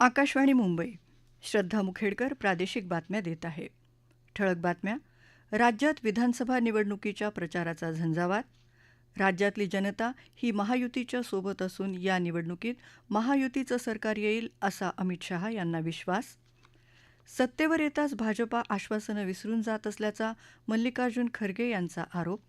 आकाशवाणी मुंबई. श्रद्धा मुखेडकर प्रादेशिक बातम्या देत आहे. ठळक बातम्या. राज्यात विधानसभा निवडणुकीच्या प्रचाराचा झंझावात. राज्यातली जनता ही महायुतीच्या सोबत असून या निवडणुकीत महायुतीचं सरकार येईल असा अमित शहा यांना विश्वास. सत्तेवर येताच भाजपा आश्वासनं विसरून जात असल्याचा मल्लिकार्जुन खरगे यांचा आरोप.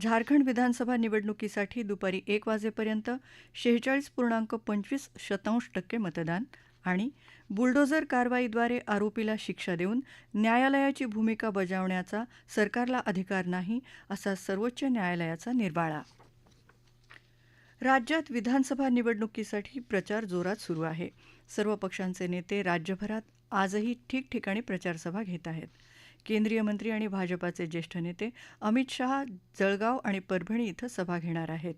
झारखंड विधानसभा निवडणुकीसाठी दुपारी एक वाजेपर्यंत शेहेचाळीस पूर्णांक पंचवीस शतांश टक्के मतदान आणि बुलडोझर कारवाईद्वारे आरोपीला शिक्षा देऊन न्यायालयाची भूमिका बजावण्याचा सरकारला अधिकार नाही असा सर्वोच्च न्यायालयाचा निर्वाळा. राज्यात विधानसभा निवडणुकीसाठी प्रचार जोरात सुरू आहे. सर्व पक्षांचे नेते राज्यभरात आजही ठिकठिकाणी प्रचारसभा घेत आहेत. केंद्रीय मंत्री आणि भाजपाचे ज्येष्ठ नेते अमित शहा जळगाव आणि परभणी इथं सभा घेणार आहेत.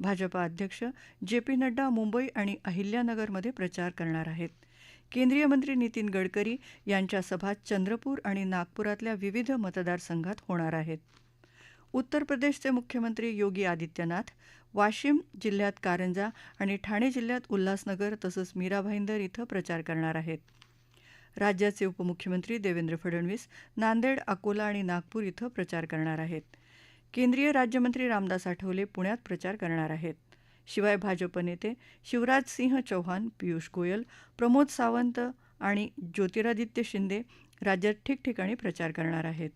भाजपा अध्यक्ष जे पी नड्डा मुंबई आणि अहिल्यानगरमध्ये प्रचार करणार आहेत. केंद्रीय मंत्री नितीन गडकरी यांच्या सभा चंद्रपूर आणि नागपुरातल्या विविध मतदारसंघात होणार आहेत. उत्तर प्रदेशचे मुख्यमंत्री योगी आदित्यनाथ वाशिम जिल्ह्यात कारंजा आणि ठाणे जिल्ह्यात उल्हासनगर तसंच मीरा भाईंदर इथं प्रचार करणार आहेत. राज्याचे उपमुख्यमंत्री देवेंद्र फडणवीस नांदेड अकोला आणि नागपूर इथं प्रचार करणार आहेत. केंद्रीय राज्यमंत्री रामदास आठवले पुण्यात प्रचार करणार आहेत. शिवाय भाजप नेते शिवराज सिंह चौहान पियुष गोयल प्रमोद सावंत आणि ज्योतिरादित्य शिंदे राज्यात ठिकठिकाणी प्रचार करणार आहेत.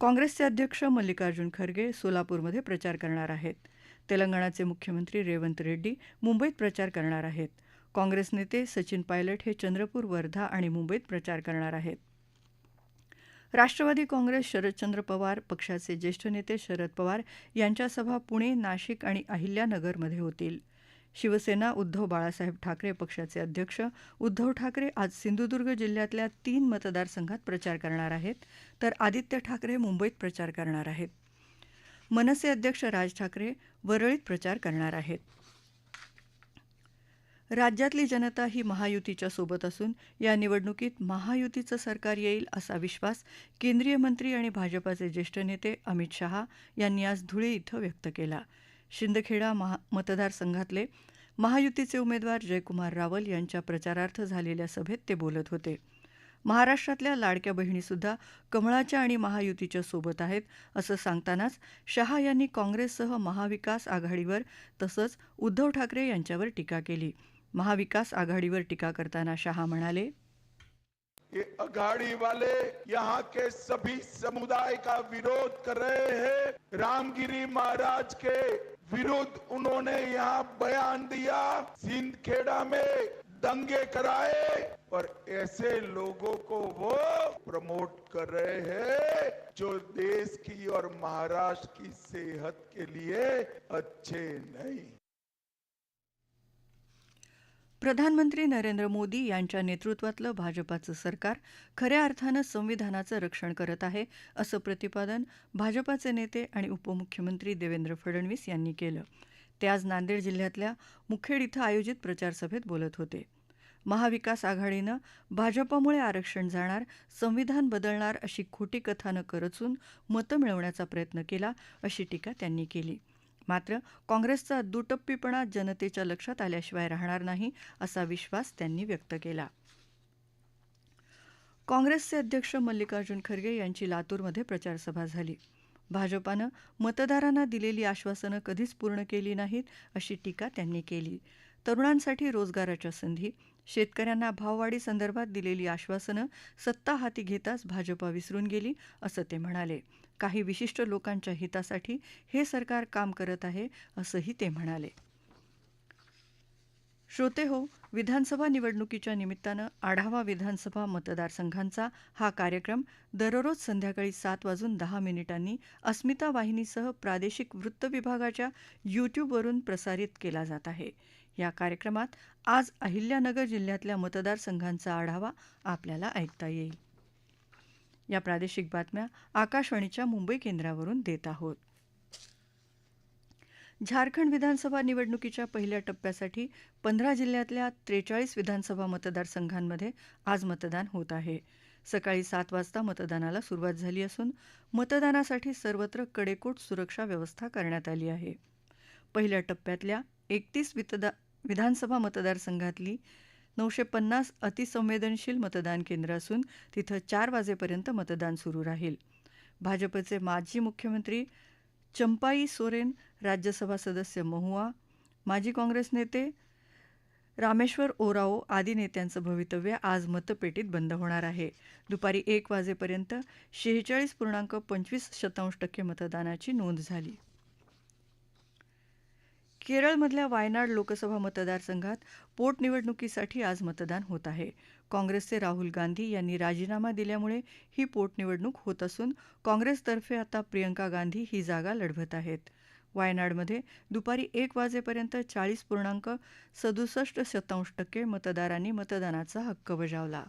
काँग्रेसचे अध्यक्ष मल्लिकार्जुन खरगे सोलापूरमध्ये प्रचार करणार आहेत. तेलंगणाचे मुख्यमंत्री रेवंत रेड्डी मुंबईत प्रचार करणार आहेत. काँग्रेस नेते सचिन पायलट हे चंद्रपूर वर्धा आणि मुंबईत प्रचार करणार आहेत. राष्ट्रवादी काँग्रेस शरदचंद्र पवार पक्षाचे ज्येष्ठ नेते शरद पवार यांच्या सभा पुणे नाशिक आणि अहिल्यानगरमध्ये होतील. शिवसेना उद्धव बाळासाहेब ठाकरे पक्षाचे अध्यक्ष उद्धव ठाकरे आज सिंधुदुर्ग जिल्ह्यातल्या तीन मतदारसंघात प्रचार करणार आहेत तर आदित्य ठाकरे मुंबईत प्रचार करणार आहेत. मनसे अध्यक्ष राज ठाकरे वरळीत प्रचार करणार आहेत. राज्यातली जनता ही महायुतीच्या सोबत असून या निवडणुकीत महायुतीचं सरकार येईल असा विश्वास केंद्रीय मंत्री आणि भाजपाचे ज्येष्ठ नेते अमित शहा यांनी आज धुळे इथं व्यक्त केला. शिंदखेडा महा मतदारसंघातले महायुतीचे उमेदवार जयकुमार रावल यांच्या प्रचारार्थ झालेल्या सभेत ते बोलत होते. महाराष्ट्रातल्या लाडक्या बहिणीसुद्धा कमळाच्या आणि महायुतीच्या सोबत आहेत असं सांगतानाच शहा यांनी काँग्रेससह महाविकास आघाडीवर तसंच उद्धव ठाकरे यांच्यावर टीका केली. महाविकास आघाडीवर टीका करताना शहा म्हणाले ये अघाड़ी वाले यहाँ के सभी समुदाय का विरोध कर रहे हैं। रामगिरी महाराज के विरुद्ध उन्होंने यहाँ बयान दिया। सिंध खेड़ा में दंगे कराए और ऐसे लोगों को वो प्रमोट कर रहे हैं जो देश की और महाराष्ट्र की सेहत के लिए अच्छे नहीं। प्रधानमंत्री नरेंद्र मोदी यांच्या नेतृत्वातलं भाजपाचं सरकार खऱ्या अर्थानं संविधानाचं रक्षण करत आहे असं प्रतिपादन भाजपाचे नेते आणि उपमुख्यमंत्री देवेंद्र फडणवीस यांनी केलं. ते आज नांदेड जिल्ह्यातल्या मुखेड इथं आयोजित प्रचारसभेत बोलत होते. महाविकास आघाडीनं भाजपामुळे आरक्षण जाणार संविधान बदलणार अशी खोटी कथा न करचून मतं मिळवण्याचा प्रयत्न केला अशी टीका त्यांनी केली. मात्र काँग्रेसचा दुटप्पीपणा जनतेच्या लक्षात आल्याशिवाय राहणार नाही असा विश्वास त्यांनी व्यक्त केला. काँग्रेसचे अध्यक्ष मल्लिकार्जुन खरगे यांची लातूरमध्ये प्रचारसभा झाली. भाजपानं मतदारांना दिलेली आश्वासनं कधीच पूर्ण केली नाहीत अशी टीका त्यांनी केली. तरुणांसाठी रोजगाराच्या संधी शेतकऱ्यांना भाववाढी संदर्भात दिलेली आश्वासनं सत्ता हाती घेताच भाजपा विसरून गेली असं ते म्हणाले. काही विशिष्ट लोकांच्या हितासाठी हे सरकार काम करत आहे असंही ते म्हणाले. श्रोते हो विधानसभा निवडणुकीच्या निमित्तानं आढावा विधानसभा मतदारसंघांचा हा कार्यक्रम दररोज संध्याकाळी सात वाजून दहा मिनिटांनी अस्मिता वाहिनीसह प्रादेशिक वृत्त विभागाच्या यूट्यूबवरून प्रसारित केला जात आहे. या कार्यक्रमात आज अहिल्यानगर जिल्ह्यातल्या मतदारसंघांचा आढावा आपल्याला ऐकता येईल. या प्रादेशिक बातम्या आकाशवाणीच्या मुंबई केंद्रावरून देत आहोत. झारखंड विधानसभा निवडणुकीच्या पहिल्या टप्प्यासाठी पंधरा जिल्ह्यातल्या त्रेचाळीस विधानसभा मतदारसंघांमध्ये आज मतदान होत आहे. सकाळी सात वाजता मतदानाला सुरुवात झाली असून मतदानासाठी सर्वत्र कडेकोट सुरक्षा व्यवस्था करण्यात आली आहे. पहिल्या टप्प्यातल्या एकतीस विधानसभा मतदारसंघातली नऊशे पन्नास अतिसंवेदनशील मतदान केंद्र असून तिथं चार वाजेपर्यंत मतदान सुरू राहील. भाजपचे माजी मुख्यमंत्री चंपाई सोरेन राज्यसभा सदस्य महुआ माजी काँग्रेस नेते रामेश्वर ओराओ आदी नेत्यांचं भवितव्य आज मतपेटीत बंद होणार आहे. दुपारी एक वाजेपर्यंत शेहेचाळीस पूर्णांक पंचवीस शतांश टक्के मतदानाची नोंद झाली. केरळमधल्या वायनाड लोकसभा मतदारसंघात पोटनिवडणुकीसाठी आज मतदान होत आहे. काँग्रेसचे राहुल गांधी यांनी राजीनामा दिल्यामुळे ही पोटनिवडणूक होत असून काँग्रेसतर्फे आता प्रियंका गांधी ही जागा लढवत आहेत. वायनाडमध्ये दुपारी एक वाजेपर्यंत चाळीस पूर्णांक सदुसष्ट शतांश टक्के मतदारांनी मतदानाचा हक्क बजावला.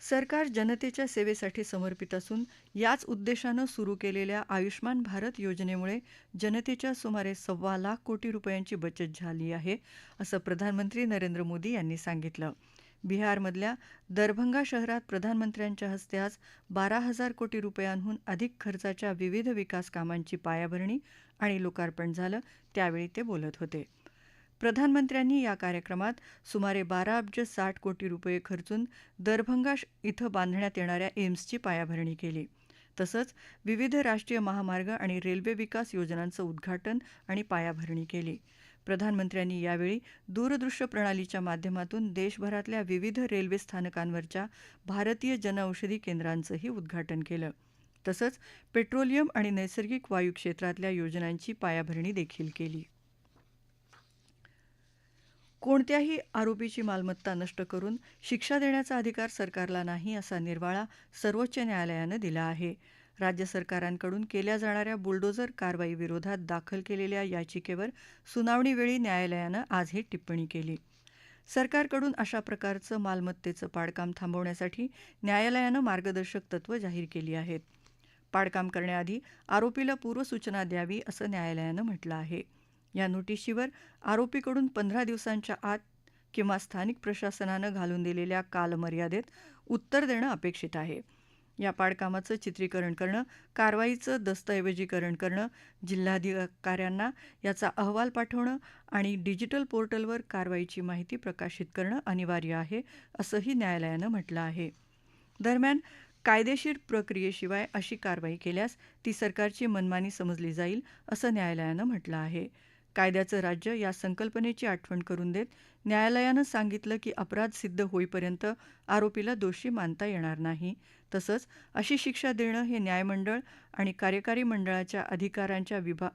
सरकार जनतेच्या सेवेसाठी समर्पित असून याच उद्देशानं सुरू केलेल्या आयुष्मान भारत योजनेमुळे जनतेच्या सुमारे सव्वा लाख कोटी रुपयांची बचत झाली आहे असं प्रधानमंत्री नरेंद्र मोदी यांनी सांगितलं. बिहारमधल्या दरभंगा शहरात प्रधानमंत्र्यांच्या हस्ते आज बारा हजार कोटी रुपयांहून अधिक खर्चाच्या विविध विकास कामांची पायाभरणी आणि लोकार्पण झालं त्यावेळी ते बोलत होते. प्रधानमंत्र्यांनी या कार्यक्रमात सुमारे बारा अब्ज साठ कोटी रुपये खर्चून दरभंगा इथं बांधण्यात येणाऱ्या एम्सची पायाभरणी केली. तसंच विविध राष्ट्रीय महामार्ग आणि रेल्वे विकास योजनांचं उद्घाटन आणि पायाभरणी केली. प्रधानमंत्र्यांनी यावेळी दूरदृश्य प्रणालीच्या माध्यमातून देशभरातल्या विविध रेल्वे स्थानकांवरच्या भारतीय जनऔषधी केंद्रांचंही उद्घाटन केलं. तसंच पेट्रोलियम आणि नैसर्गिक वायू क्षेत्रातल्या योजनांची पायाभरणी देखील केली. कोणत्याही आरोपीची मालमत्ता नष्ट करून शिक्षा देण्याचा अधिकार सरकारला नाही असा निर्वाळा सर्वोच्च न्यायालयानं दिला आहे. राज्य सरकारांकडून केल्या जाणाऱ्या बुलडोझर कारवाईविरोधात दाखल केलेल्या याचिकेवर सुनावणीवेळी न्यायालयानं आज ही टिप्पणी केली. सरकारकडून अशा प्रकारचं मालमत्तेचं पाडकाम थांबवण्यासाठी न्यायालयानं मार्गदर्शक तत्त्व जाहीर केली आहेत. पाडकाम करण्याआधी आरोपीला पूर्वसूचना द्यावी असं न्यायालयानं म्हटलं आहे. या नोटिशीवर आरोपीकडून पंधरा दिवसांच्या आत किंवा स्थानिक प्रशासनानं घालून दिलेल्या कालमर्यादेत उत्तर देणं अपेक्षित आहे. या पाडकामाचं चित्रीकरण करणं कारवाईचं दस्तऐवजीकरण करणं जिल्हाधिकाऱ्यांना याचा अहवाल पाठवणं आणि डिजिटल पोर्टलवर कारवाईची माहिती प्रकाशित करणं अनिवार्य आहे असंही न्यायालयानं म्हटलं आहे. दरम्यान कायदेशीर प्रक्रियेशिवाय अशी कारवाई केल्यास ती सरकारची मनमानी समजली जाईल असं न्यायालयानं म्हटलं आहे. कायद्याचं राज्य या संकल्पनेची आठवण करून देत न्यायालयानं सांगितलं की अपराध सिद्ध होईपर्यंत आरोपीला दोषी मानता येणार नाही. तसंच अशी शिक्षा देणं हे न्यायमंडळ आणि कार्यकारी मंडळाच्या अधिकारांच्या विभा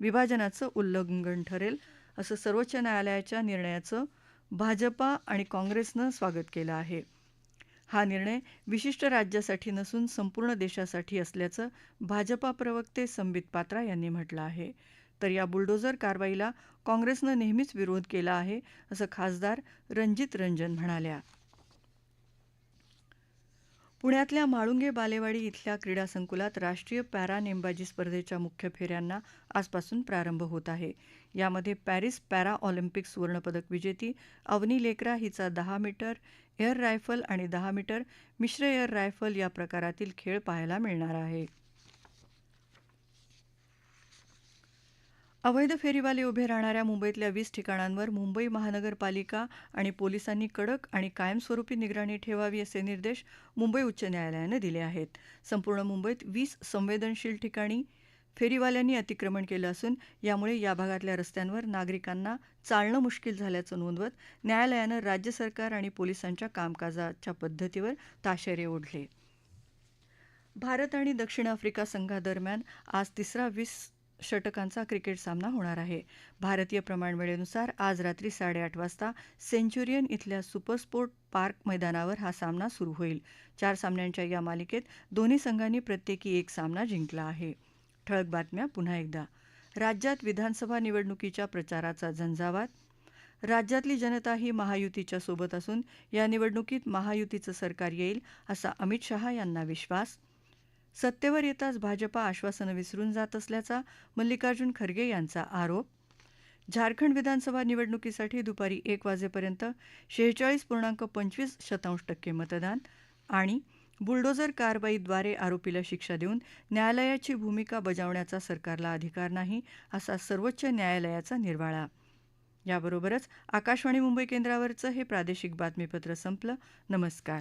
विभाजनाचं उल्लंघन ठरेल असं सर्वोच्च न्यायालयाच्या निर्णयाचं भाजपा आणि काँग्रेसनं स्वागत केलं आहे. हा निर्णय विशिष्ट राज्यासाठी नसून संपूर्ण देशासाठी असल्याचं भाजपा प्रवक्ते संबित पात्रा यांनी म्हटलं आहे. तर या बुलडोझर कारवाईला काँग्रेसनं नेहमीच विरोध केला आहे असं खासदार रणजित रंजन म्हणाल्या. पुण्यातल्या म्हाळुंगे बालेवाडी इथल्या क्रीडा संकुलात राष्ट्रीय पॅरा नेमबाजी स्पर्धेच्या मुख्य फेऱ्यांना आजपासून प्रारंभ होत आहे. यामध्ये पॅरिस पॅरा ऑलिम्पिक सुवर्णपदक विजेती अवनी लेकरा हिचा दहा मीटर एअर रायफल आणि दहा मीटर मिश्र एअर रायफल या प्रकारातील खेळ पाहायला मिळणार आहे. अवैध फेरीवाले उभे राहणाऱ्या मुंबईतल्या वीस ठिकाणांवर मुंबई महानगरपालिका आणि पोलिसांनी कडक आणि कायमस्वरूपी निगराणी ठेवावी असे निर्देश मुंबई उच्च न्यायालयानं दिले आहेत. संपूर्ण मुंबईत वीस संवेदनशील ठिकाणी फेरीवाल्यांनी अतिक्रमण केलं असून यामुळे या भागातल्या रस्त्यांवर नागरिकांना चालणं मुश्किल झाल्याचं नोंदवत न्यायालयानं राज्य सरकार आणि पोलिसांच्या कामकाजाच्या पद्धतीवर ताशेरे ओढले. भारत आणि दक्षिण आफ्रिका संघादरम्यान आज तिसरा वीस षटकांचा क्रिकेट सामना होणार आहे. भारतीय प्रमाणवेळेनुसार आज रात्री साडेआठ वाजता सेंच्युरियन इथल्या सुपरस्पोर्ट पार्क मैदानावर हा सामना सुरू होईल. चार सामन्यांच्या या मालिकेत दोन्ही संघांनी प्रत्येकी एक सामना जिंकला आहे. ठळक बातम्या पुन्हा एकदा. राज्यात विधानसभा निवडणुकीच्या प्रचाराचा झंझावात. राज्यातली जनता ही महायुतीच्या सोबत असून या निवडणुकीत महायुतीचं सरकार येईल असा अमित शहा यांना विश्वास. सत्तेवर येताच भाजपा आश्वासनं विसरून जात असल्याचा मल्लिकार्जुन खरगे यांचा आरोप. झारखंड विधानसभा निवडणुकीसाठी दुपारी एक वाजेपर्यंत शेहेचाळीस पूर्णांक पंचवीस शतांश टक्के मतदान आणि बुलडोझर कारवाईद्वारे आरोपीला शिक्षा देऊन न्यायालयाची भूमिका बजावण्याचा सरकारला अधिकार नाही असा सर्वोच्च न्यायालयाचा निर्वाळा. याबरोबरच आकाशवाणी मुंबई केंद्रावरचं हे प्रादेशिक बातमीपत्र संपलं. नमस्कार.